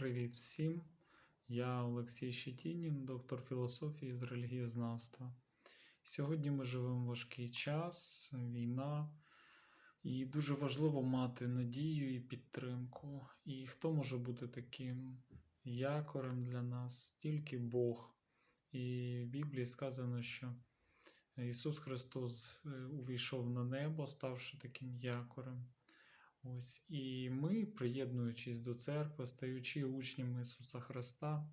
Привіт всім! Я Олексій Щетінін, доктор філософії з релігієзнавства. Сьогодні ми живемо важкий час, війна, і дуже важливо мати надію і підтримку. І хто може бути таким якорем для нас? Тільки Бог. І в Біблії сказано, що Ісус Христос е, увійшов на небо, ставши таким якорем. Ось і ми, приєднуючись до церкви, стаючи учнями Ісуса Христа,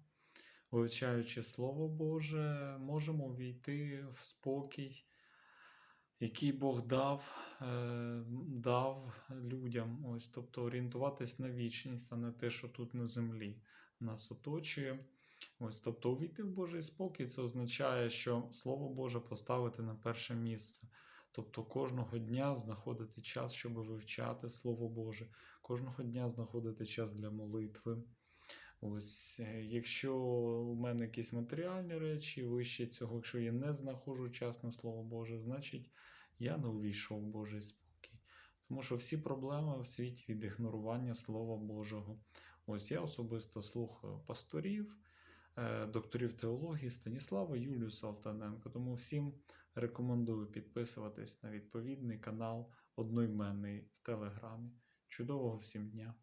вивчаючи Слово Боже, можемо війти в спокій, який Бог дав, е, дав людям. Ось, тобто орієнтуватись на вічність, а не те, що тут на землі нас оточує. Ось, тобто, увійти в Божий спокій, це означає, що Слово Боже поставити на перше місце. Тобто кожного дня знаходити час, щоб вивчати Слово Боже, кожного дня знаходити час для молитви. Ось, е, якщо у мене якісь матеріальні речі, вище цього, якщо я не знаходжу час на Слово Боже, значить я не увійшов в Божий спокій. Тому що всі проблеми в світі від ігнорування Слова Божого. Ось я особисто слухаю пасторів, е, докторів теології Станіслава Юлію Салтаненко. Тому всім рекомендую підписуватись на відповідний канал одноіменний в Телеграмі. Чудового всім дня!